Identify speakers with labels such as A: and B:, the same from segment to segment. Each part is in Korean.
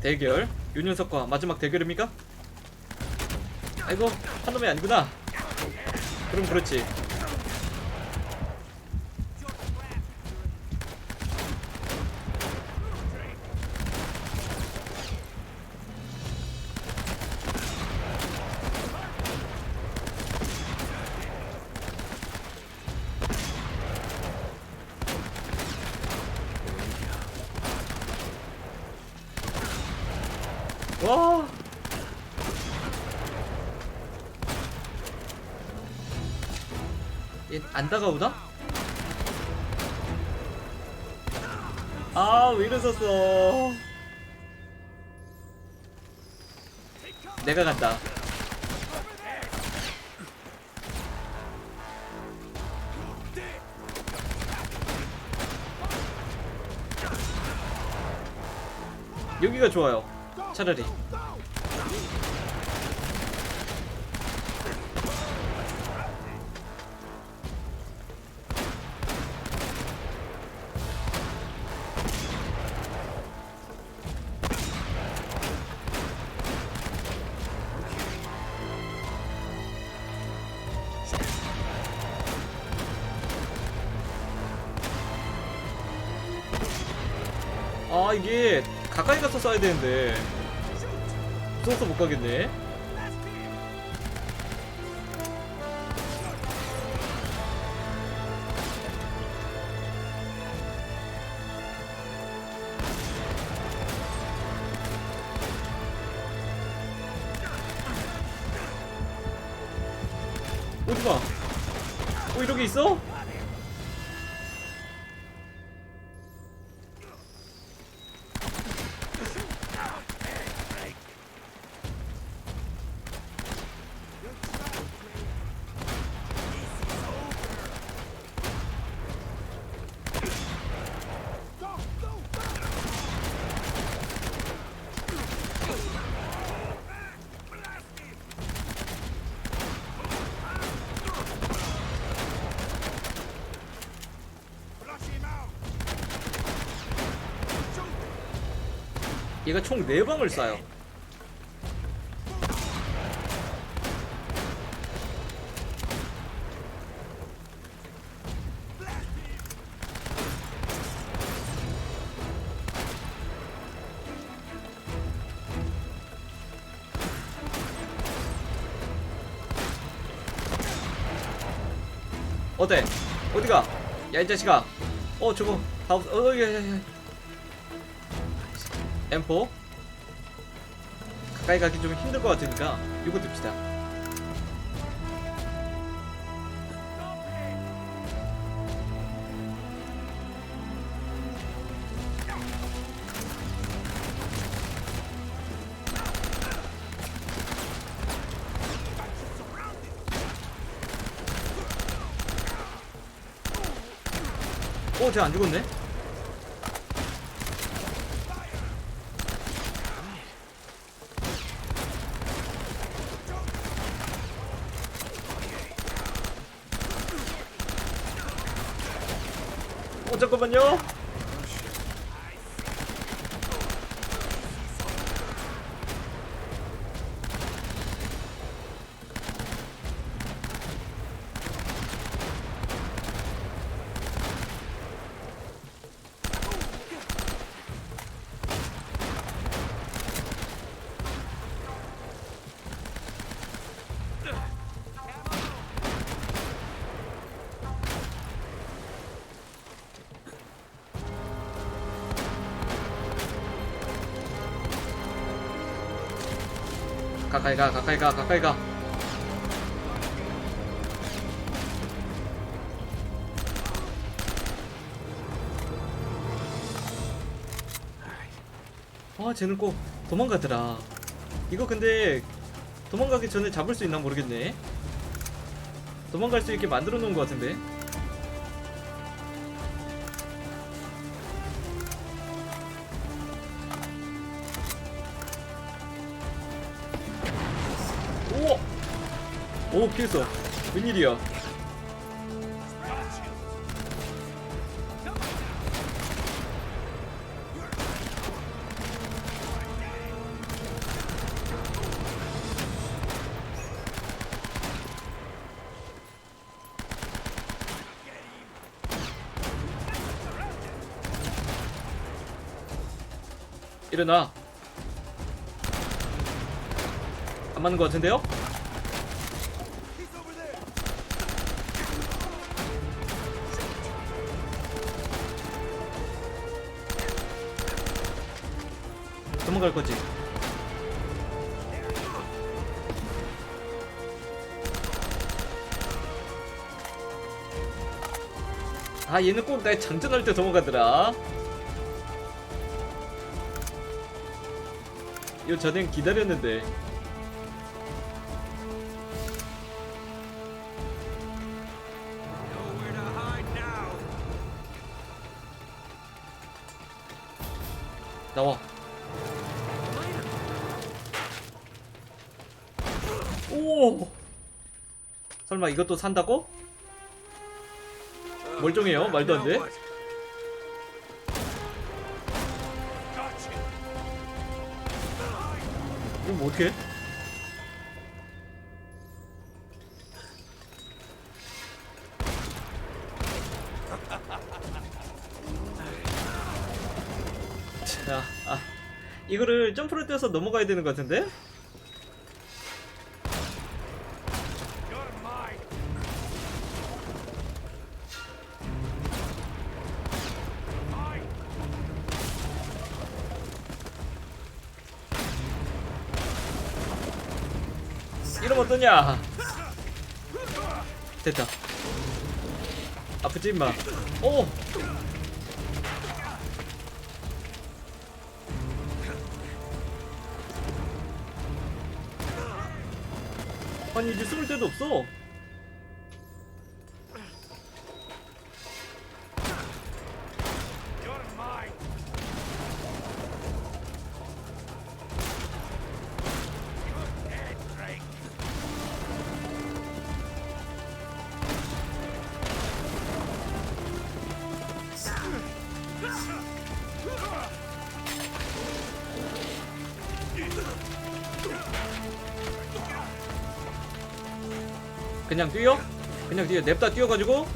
A: 대결. 윤윤석과 마지막 대결입니까? 아이고 한 놈이 아니구나. 그럼 그렇지 와 얘 안 다가오나? 아, 왜 이러셨어? 내가 간다. 여기가 좋아요. 차라리. 아 이게 가까이 가서 쏴야 되는데. 무서워서 못 가겠네 얘가 총 4방을 쏴요 어때? 어디가? 야 이 자식아 어 저거 다 없... 어 야, 야, 야. M4 가까이 가기 좀 힘들 것 같으니까 이거 듭시다 어, 쟤 안 죽었네? 잠깐만요. 가까이 가, 가까이 가, 가까이 가. 아, 쟤는 꼭 도망가더라. 이거 근데 도망가기 전에 잡을 수 있나 모르겠네. 도망갈 수 있게 만들어 놓은 것 같은데. 오 피했어 웬일이야? 일어나. 안 맞는 것 같은데요? 도망갈 거지. 아 얘는 꼭날 장전할 때 도망가더라. 이거 전엔 기다렸는데. 나와 오 설마 이것도 산다고? 멀쩡해요 말도 안돼. 이거 뭐 어떡해? 자, 아, 이거를 점프를 뛰어서 넘어가야 되는 것 같은데? 어떠냐? 됐다. 아프지 임마. 오. 아니 이제 숨을 데도 없어. 그냥 뛰어? 그냥 뛰어. 냅다 뛰어가지고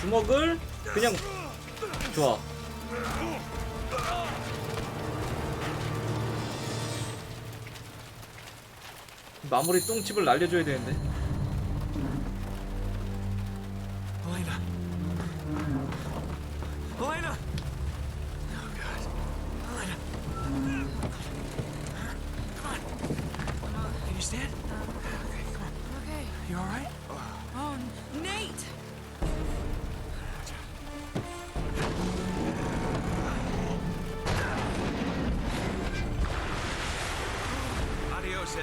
A: 주먹을 그냥 좋아. 마무리 똥집을 날려줘야 되는데.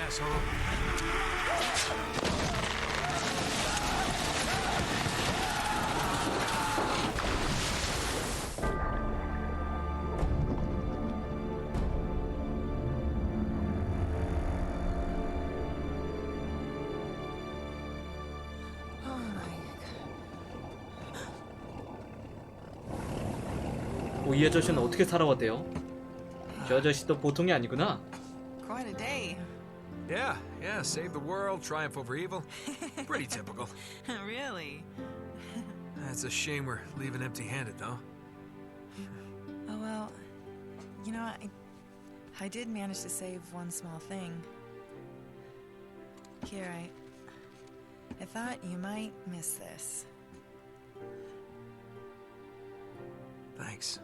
B: Asshole.
C: Oh my.
A: 오, 이 아저씨는 어떻게 살아왔대요? 저 아저씨도 보통이 아니구나.
C: Quite a day.
B: Yeah, yeah, save the world, triumph over evil. Pretty typical.
C: really?
B: It's a shame we're leaving empty-handed, though.
C: Oh well, you know, I, I did manage to save one small thing. Here, I, I thought you might miss this.
B: Thanks.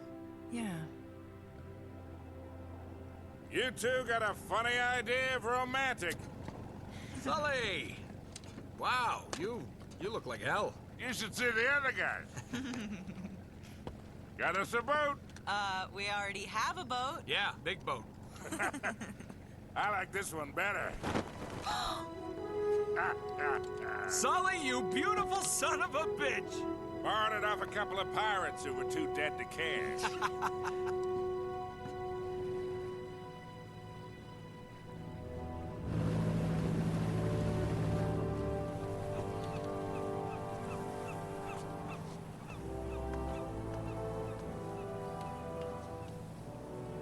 C: Yeah.
D: You two got a funny idea of romantic.
B: Sully! Wow, you you look like hell.
D: You should see the other guys. got us a boat.
E: Uh, we already have a boat.
B: Yeah, big boat.
D: I like this one better.
B: Sully, you beautiful son of a bitch!
D: Borrowed it off a couple of pirates who were too dead to cash.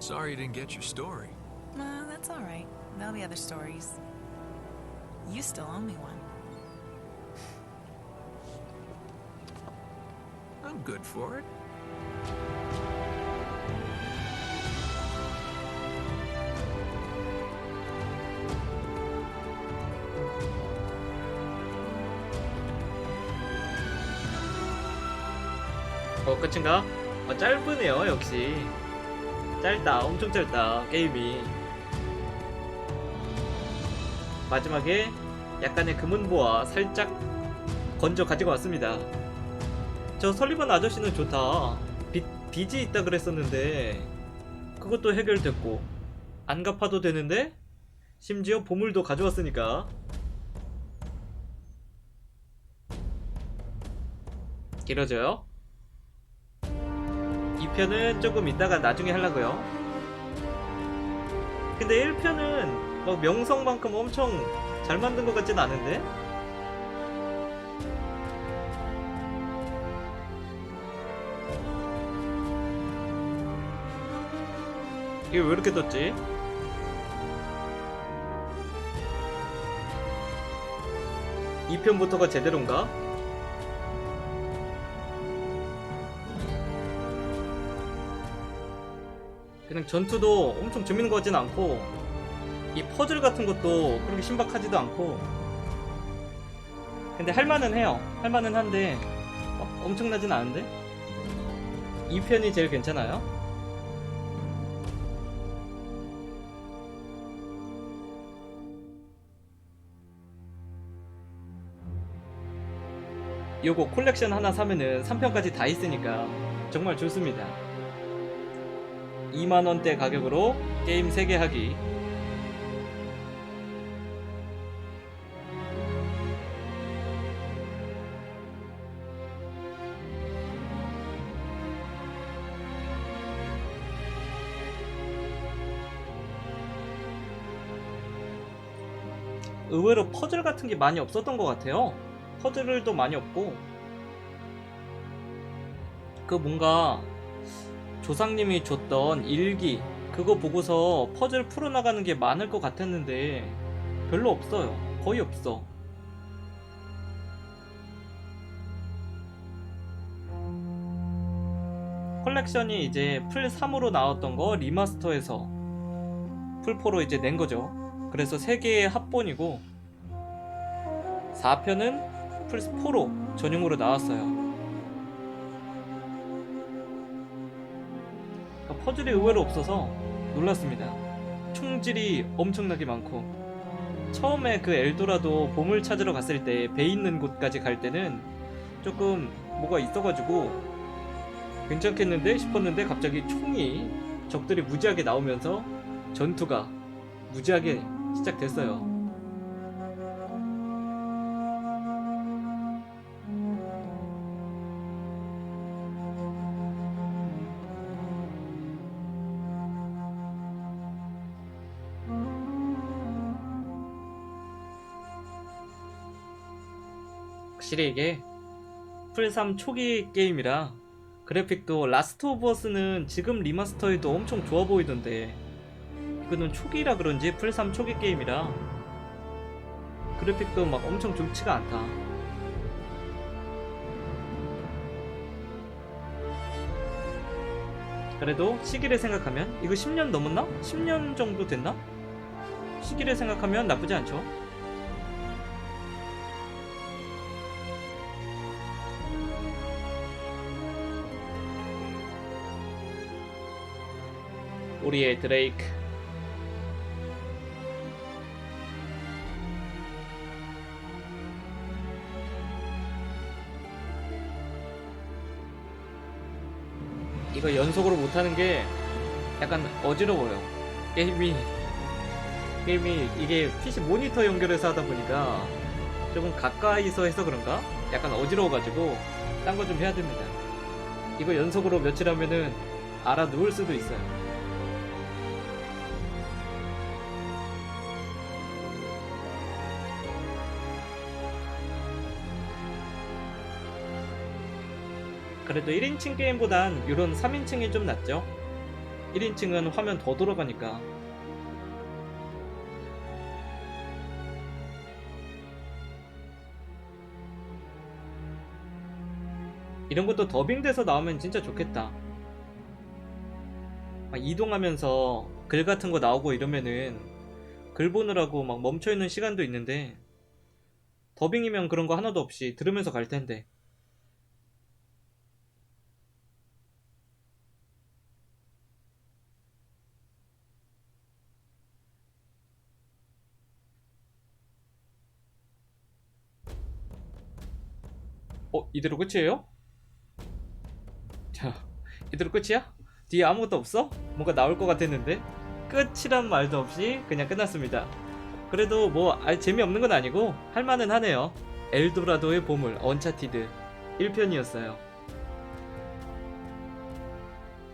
B: Sorry you didn't get your story.
C: No, that's all right. There'll be other stories. You still owe me one.
B: I'm good for it.
A: Oh, 끝인가? 어 짧으네요 역시 짧다 엄청 짧다 게임이. 마지막에 약간의 금은보와 살짝 건져 가지고 왔습니다. 저 설리번 아저씨는 좋다. 빚, 빚이 있다 그랬었는데 그것도 해결됐고 안 갚아도 되는데 심지어 보물도 가져왔으니까. 길어져요? 2편은 조금 이따가 나중에 하려고요 근데 1편은 막 명성만큼 엄청 잘 만든 것 같진 않은데? 이게 왜 이렇게 떴지? 이편부터가 제대로인가? 그냥 전투도 엄청 재밌는 것 같진 않고 이 퍼즐 같은 것도 그렇게 신박하지도 않고. 근데 할만은 해요. 할만은 한데 어, 엄청나진 않은데? 2편이 제일 괜찮아요? 요거 콜렉션 하나 사면은 3편까지 다 있으니까 정말 좋습니다 2만원대 가격으로 게임 3개 하기. 의외로 퍼즐 같은 게 많이 없었던 것 같아요. 퍼즐도 많이 없고. 그 뭔가 조상님이 줬던 일기 그거 보고서 퍼즐 풀어나가는 게 많을 것 같았는데 별로 없어요. 거의 없어. 컬렉션이 이제 풀 3으로 나왔던 거 리마스터해서 풀 4로 이제 낸 거죠. 그래서 3개의 합본이고 4편은 풀 4로 전용으로 나왔어요 퍼즐이 의외로 없어서 놀랐습니다. 총질이 엄청나게 많고 처음에 그 엘도라도 보물 찾으러 갔을 때 배 있는 곳까지 갈 때는 조금 뭐가 있어가지고 괜찮겠는데 싶었는데 갑자기 총이 적들이 무지하게 나오면서 전투가 무지하게 시작됐어요. 확실히 이게 풀3 초기 게임이라 그래픽도 라스트 오브 어스는 지금 리마스터에도 엄청 좋아 보이던데 이거는 초기라 그런지 풀3 초기 게임이라 그래픽도 막 엄청 좋지가 않다 그래도 시기를 생각하면 이거 10년 넘었나? 10년 정도 됐나? 시기를 생각하면 나쁘지 않죠 우리의 드레이크. 이거 연속으로 못하는 게 약간 어지러워요. 게임이 게임이 이게 PC 모니터 연결해서 하다 보니까 조금 가까이서 해서 그런가? 약간 어지러워가지고 딴 거 좀 해야 됩니다. 이거 연속으로 며칠 하면은 알아 누울 수도 있어요 그래도 1인칭 게임보단 이런 3인칭이 좀 낫죠? 1인칭은 화면 더 돌아가니까. 이런 것도 더빙돼서 나오면 진짜 좋겠다. 막 이동하면서 글 같은 거 나오고 이러면은 글 보느라고 막 멈춰있는 시간도 있는데 더빙이면 그런 거 하나도 없이 들으면서 갈 텐데 어 이대로 끝이에요? 자 이대로 끝이야? 뒤에 아무것도 없어? 뭔가 나올 것 같았는데 끝이란 말도 없이 그냥 끝났습니다. 그래도 뭐 아, 재미없는 건 아니고 할만은 하네요. 엘도라도의 보물 언차티드 1편이었어요.